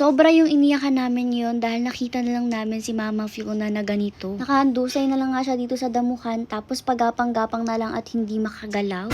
Sobra yung iniyakan namin yun dahil nakita na lang namin si Mama Fiona na ganito. Nakahandusay na lang nga siya dito sa damuhan tapos pagapang-gapang na lang at hindi makagalaw.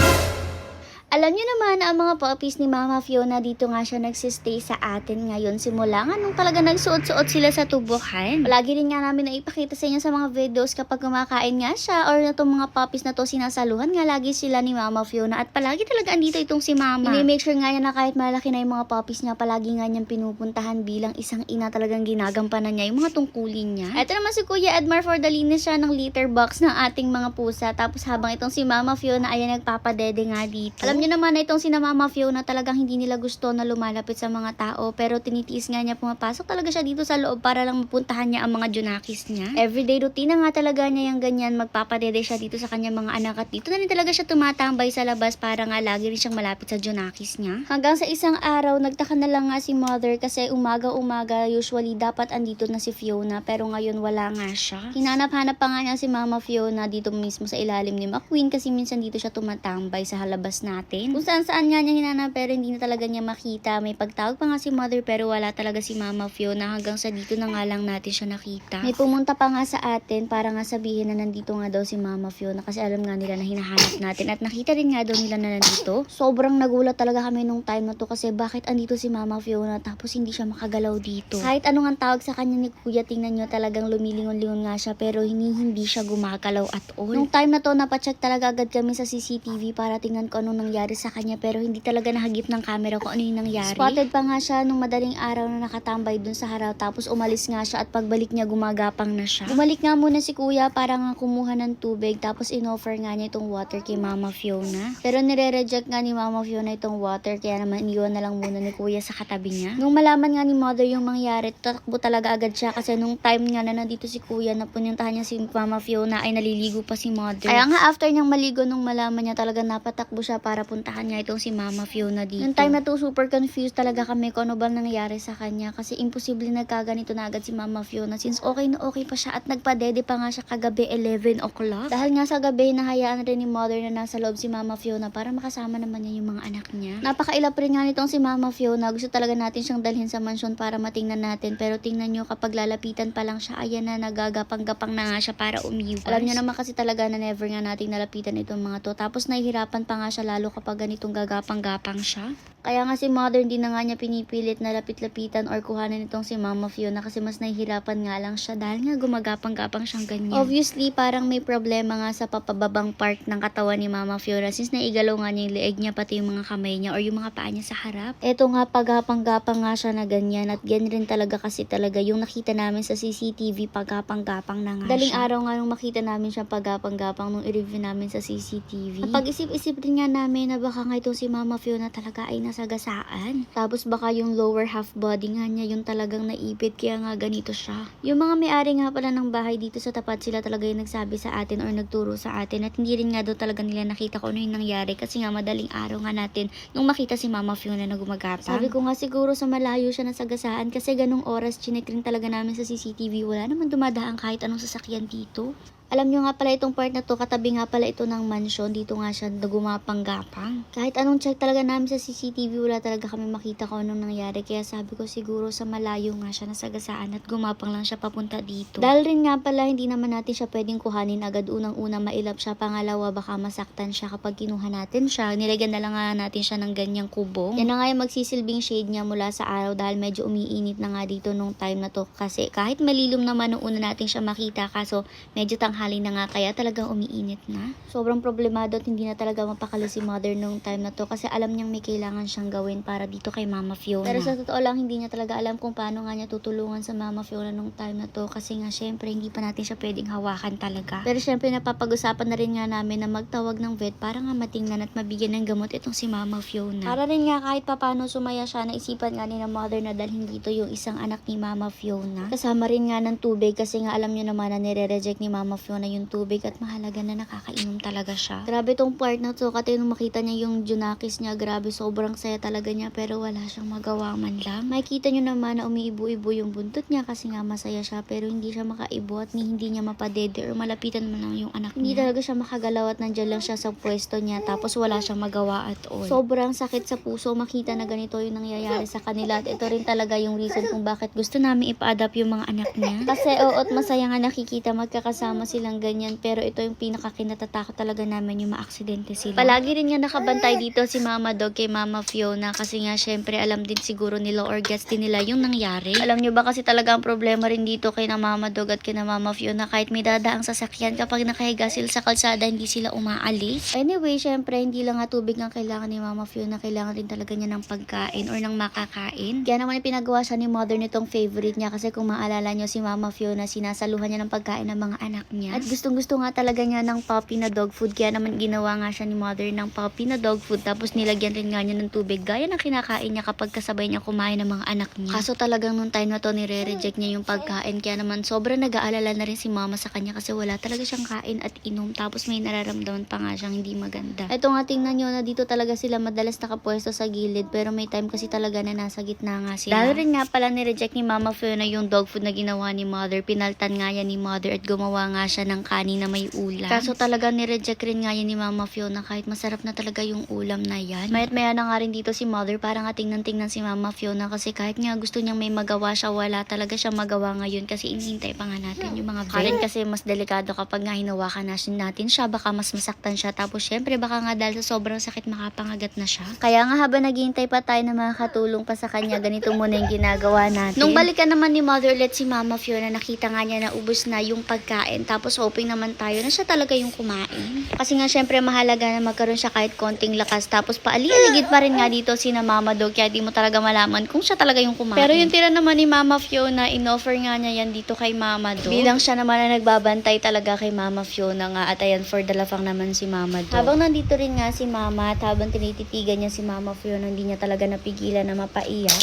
Alam niyo naman na ang mga puppies ni Mama Fiona dito nga siya nagsistay sa atin ngayon simula nga nung talaga nagsuot-suot sila sa tubuhan. Palagi rin nga namin na ipakita sa inyo sa mga videos kapag kumakain nga siya or na itong mga puppies na to sinasaluhan nga lagi sila ni Mama Fiona at palagi talaga andito itong si Mama. Ini-make sure nga niya na kahit malaki na yung mga puppies niya palagi nga niyang pinupuntahan bilang isang ina talagang ginagampanan niya yung mga tungkulin niya. Ito naman si Kuya Edmar for the linis siya ng litter box ng ating mga pusa tapos habang itong si Mama Fiona ay nagpapadede nga dito. Alam niyo naman na itong si Mama Fiona talagang hindi nila gusto na lumalapit sa mga tao pero tinitiis nga niya pumapasok talaga siya dito sa loob para lang mapuntahan niya ang mga junakis niya. Everyday routine na nga talaga niya yung ganyan magpapadede siya dito sa kanyang mga anak at dito na rin talaga siya tumatambay sa labas para nga lagi rin siyang malapit sa junakis niya. Hanggang sa isang araw nagtaka na lang nga si mother kasi umaga-umaga usually dapat andito na si Fiona pero ngayon wala nga siya. Hinanap-hanap pa nga niya si Mama Fiona dito mismo sa ilalim ni McQueen kasi minsan dito siya tumatambay sa halabas natin. Kung saan saan nga niya hinanap pero hindi na talaga niya makita. May pagtawag pa nga si mother pero wala talaga si Mama Fiona hanggang sa dito na nga lang natin siya nakita. May pumunta pa nga sa atin para nga sabihin na nandito nga daw si Mama Fiona kasi alam nga nila na hinahanap natin at nakita rin nga daw nila na nandito. Sobrang nagulat talaga kami nung time na to kasi bakit andito si Mama Fiona tapos hindi siya makagalaw dito. Kahit anong ang tawag sa kanya ni Kuya tingnan nyo talagang lumilingon-lingon nga siya pero hindi, hindi siya gumagalaw at all. Nung time na to napacheck talaga agad kami sa CCTV para tingnan ko anong nangyari sa kanya pero hindi talaga nahagip ng camera kung ano yung nangyari. Spotted pa nga siya nung madaling araw na nakatambay dun sa haraw tapos umalis nga siya at pagbalik niya gumagapang na siya. Bumalik nga muna si kuya para nga kumuha ng tubig tapos inoffer nga niya itong water kay Mama Fiona. Pero nire-reject nga ni Mama Fiona itong water kaya naman iniwan na lang muna ni kuya sa katabi niya. Nung malaman nga ni mother yung mangyari, tatakbo talaga agad siya kasi nung time nga na nandito si kuya na pununtahan niya si Mama Fiona ay naliligo pa si mother. Kaya nga after niyang maligo nung malaman niya talaga napatakbo siya para puntahan niya itong si Mama Fiona dito. Nung time na to super confused talaga kami kung ano bang nangyari sa kanya kasi imposible nagkaganito na agad si Mama Fiona since okay na okay pa siya at nagpadede pa nga siya kagabi 11 o'clock. Dahil nga sa gabi nahayaan rin ni mother na nasa loob si Mama Fiona para makasama naman niya yung mga anak niya. Napakailap rin nga nitong si Mama Fiona. Gusto talaga natin siyang dalhin sa mansyon para matingnan natin pero tingnan nyo kapag lalapitan pa lang siya ayan na nagagapang-gapang na nga siya para umiwas. Alam niyo naman kasi talaga na never nga nating nalapitan itong mga to. Tapos nahihirapan pa nga siya lalo kapag ganitong gagapang-gapang siya. Kaya nga si mother hindi na nga niya pinipilit na lapit-lapitan or kuhanan itong si Mama Fiona kasi mas nahihirapan nga lang siya dahil nga gumagapang-gapang siyang ganyan. Obviously, parang may problema nga sa papababang part ng katawan ni Mama Fiona since naigalaw nga niya yung leeg niya pati yung mga kamay niya or yung mga paa niya sa harap. Eto nga pagapang-gapang nga siya na ganyan at ganyan rin talaga kasi talaga yung nakita namin sa CCTV pagapang-gapang na nga Daling siya. araw nga nung makita namin siya pagapang-gapang nung i-review namin sa CCTV. Napag-isip-isip rin nga namin na baka nga itong si Mama Fiona talaga ay nasagasaan. Tapos baka yung lower half body nga niya yung talagang naipit kaya nga ganito siya. Yung mga may-ari nga pala ng bahay dito sa tapat sila talaga yung nagsabi sa atin or nagturo sa atin at hindi rin nga daw talaga nila nakita kung ano yung nangyari kasi nga madaling araw nga natin nung makita si Mama Fiona na gumagapang. Sabi ko nga siguro sa malayo siya nasagasaan kasi ganong oras chinek rin talaga namin sa CCTV wala naman dumadaan kahit anong sasakyan dito. Alam nyo nga pala itong part na to, katabi nga pala ito ng mansion. Dito nga siya nagumapang-gapang. Kahit anong check talaga namin sa CCTV, wala talaga kami makita kung anong nangyari. Kaya sabi ko siguro sa malayo nga siya nasagasaan at gumapang lang siya papunta dito. Dahil rin nga pala, hindi naman natin siya pwedeng kuhanin agad. Unang-una, mailap siya. Pangalawa, baka masaktan siya kapag kinuha natin siya. Nilagyan na lang nga natin siya ng ganyang kubo. Yan na nga yung magsisilbing shade niya mula sa araw dahil medyo umiinit na nga dito nung time na to. Kasi kahit malilom naman nung una natin siya makita, kaso medyo tanghali na nga kaya talagang umiinit na. Sobrang problemado at hindi na talaga mapakali si mother nung time na to kasi alam niyang may kailangan siyang gawin para dito kay Mama Fiona. Pero sa totoo lang, hindi niya talaga alam kung paano nga niya tutulungan sa Mama Fiona nung time na to kasi nga syempre hindi pa natin siya pwedeng hawakan talaga. Pero syempre napapag-usapan na rin nga namin na magtawag ng vet para nga matingnan at mabigyan ng gamot itong si Mama Fiona. Para rin nga kahit papano sumaya siya, naisipan nga ni na mother na dalhin dito yung isang anak ni Mama Fiona. Kasama rin nga ng tubig kasi nga alam niyo naman na nire-reject ni Mama Fiona yung tubig at mahalaga na nakakainom talaga siya. Grabe tong part na to, kasi nung makita niya yung Junakis niya, grabe sobrang saya talaga niya pero wala siyang magawa man lang. Makikita niyo naman na umiibo-ibo yung buntot niya kasi nga masaya siya pero hindi siya makaibo at ni hindi niya mapadede or malapitan man lang yung anak niya. Hindi talaga siya makagalaw at nandiyan lang siya sa pwesto niya tapos wala siyang magawa at all. Sobrang sakit sa puso makita na ganito yung nangyayari sa kanila at ito rin talaga yung reason kung bakit gusto namin ipa-adapt yung mga anak niya. Kasi oo at masaya nga nakikita magkakasama silang ganyan pero ito yung pinakakinatatakot talaga namin yung maaksidente sila. Palagi rin nga nakabantay dito si Mama Dog kay Mama Fiona kasi nga syempre alam din siguro nila or gets din nila yung nangyari. Alam nyo ba kasi talaga ang problema rin dito kay na Mama Dog at kay na Mama Fiona kahit may dadaang sasakyan kapag nakahiga sila sa kalsada hindi sila umaalis. Anyway, syempre hindi lang nga tubig ang kailangan ni Mama Fiona, kailangan rin talaga niya ng pagkain or ng makakain. Kaya naman pinagawa siya ni Mother nitong favorite niya kasi kung maalala nyo si Mama Fiona, sinasaluhan niya ng pagkain ng mga anak niya. At gustong gusto nga talaga niya ng puppy na dog food kaya naman ginawa nga siya ni Mother ng puppy na dog food tapos nilagyan rin nga niya ng tubig gaya ng kinakain niya kapag kasabay niya kumain ng mga anak niya. Kaso talagang nung time na to nire-reject niya yung pagkain kaya naman sobrang nag-aalala na rin si Mama sa kanya kasi wala talaga siyang kain at inom tapos may nararamdaman pa nga siyang hindi maganda. Ito nga tingnan nyo na dito talaga sila madalas nakapwesto sa gilid pero may time kasi talaga na nasa gitna nga sila. Dahil rin nga pala ni-reject ni Mama Fiona yung dog food na ginawa ni Mother. Pinaltan nga yan ni Mother at gumawa nga siya ng kanin na may ulam. Kaso talaga ni-reject rin nga yan ni Mama Fiona kahit masarap na talaga yung ulam na yan. Mayat maya na nga rin dito si Mother para nga tingnan-tingnan si Mama Fiona kasi kahit nga gusto niyang may magawa siya, wala talaga siya magawa ngayon kasi inihintay pa nga natin yung mga Karen kasi mas delikado kapag nga hinawakan na siya- natin siya, baka mas masaktan siya. Tapos syempre baka nga dahil sa sobrang sakit makapangagat na siya. Kaya nga habang naghihintay pa tayo na makakatulong pa sa kanya, ganito muna yung ginagawa natin. Nung balikan naman ni Mother ulit si Mama Fiona, nakita nga niya na ubos na yung pagkain. Tapos hoping naman tayo na siya talaga yung kumain. Kasi nga syempre mahalaga na magkaroon siya kahit konting lakas. Tapos paaliligid pa rin nga dito si na Mama Dog, kaya di mo talaga malaman kung siya talaga yung kumain. Pero yung tira naman ni Mama Fiona, inoffer nga niya yan dito kay Mama Dog. Bilang siya naman na nagbabantay talaga kay Mama Fiona nga at ayan for the lafang naman si Mama Dog. Habang nandito rin nga si Mama at habang tinititigan niya si Mama Fiona, hindi niya talaga napigilan na mapaiyak.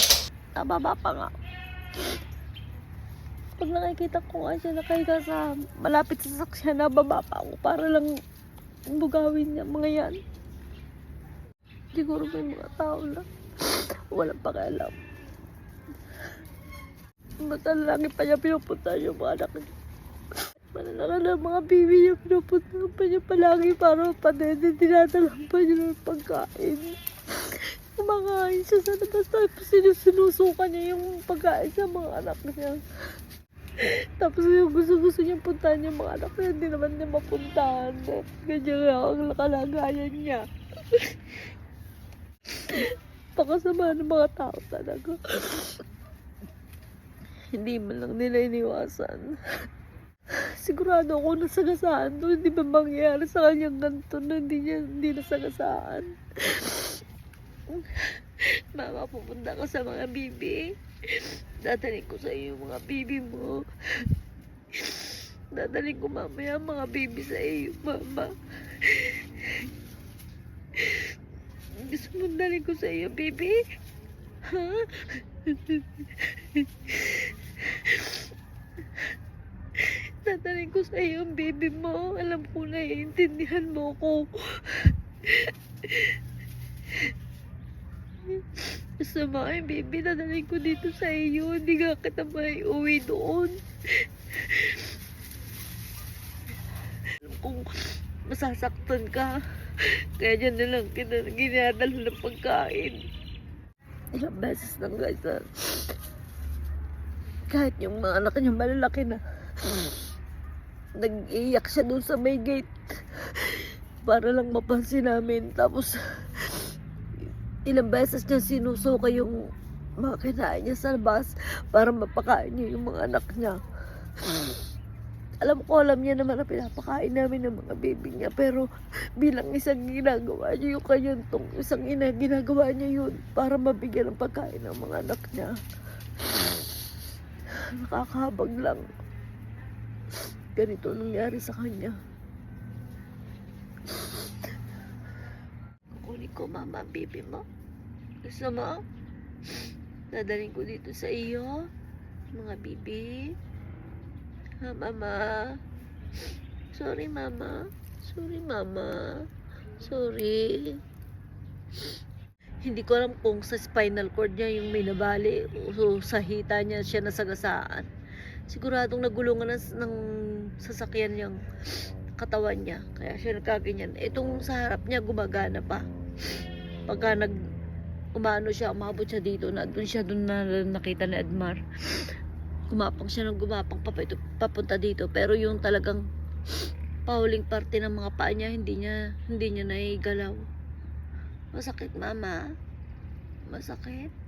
Nababa pa nga. Pag nakikita ko nga siya nakahiga sa malapit sa saksyan, nababa pa ako para lang bugawin niya mga yan. Siguro may mga tao na walang pakialam. Matalangin pa niya pinupunta yung mga anak niya. Malalaka ng mga bibi niya pinupunta pa niya palagi para padede. Dinadalang pa niya ng pagkain. Kumakain siya sa labas tapos sinusukan niya yung pagkain sa mga anak niya. Tapos yung gusto-gusto niya puntahan yung mga anak niya, hindi naman niya mapuntahan. Ganyan nga ang kalagayan niya. Pakasama ng mga tao talaga. hindi man lang nila iniwasan. Sigurado ako nasagasaan to. Hindi ba mangyayari sa kanyang ganito na hindi niya hindi nasagasaan. Mama, pupunta ka sa mga bibi. Dadaling ko sa iyo mga bibi mo. Dadaling ko mamaya mga bibi sa iyo, mama. Gusto mo daling ko sa iyo, bibi? Ha? Dadaling ko sa iyo ang baby mo. Alam ko na iintindihan mo ko. Mo ay baby, dadaling ko dito sa iyo. Hindi ka kita may uwi doon. Kong masasaktan ka. Kaya dyan na lang kita ng pagkain. Ilang beses lang guys ah. Kahit yung mga anak niya malalaki na. Nag-iyak siya doon sa may gate. Para lang mapansin namin. Tapos ilang beses niya sinusuka yung mga kinain niya sa labas para mapakain niya yung mga anak niya. Alam ko, alam niya naman na pinapakain namin ng mga baby niya. Pero bilang isang ginagawa niya yung kanyang tong isang ina, ginagawa niya yun para mabigyan ng pagkain ng mga anak niya. Nakakahabag lang. Ganito nangyari sa kanya. Ko mama baby mo. Gusto mo? Dadaling ko dito sa iyo. Mga bibi. Ha, mama? Sorry, mama. Sorry, mama. Sorry. Hindi ko alam kung sa spinal cord niya yung may nabali o sa hita niya siya nasagasaan. Siguradong nagulungan ng, ng sasakyan yung katawan niya. Kaya siya nagkaganyan. Itong sa harap niya gumagana pa. Pagka nag umano siya, umabot siya dito na doon siya doon na nakita ni Edmar. Gumapang siya ng gumapang papito, papunta dito. Pero yung talagang pahuling parte ng mga paa niya, hindi niya, hindi niya naigalaw. Masakit, mama. Masakit.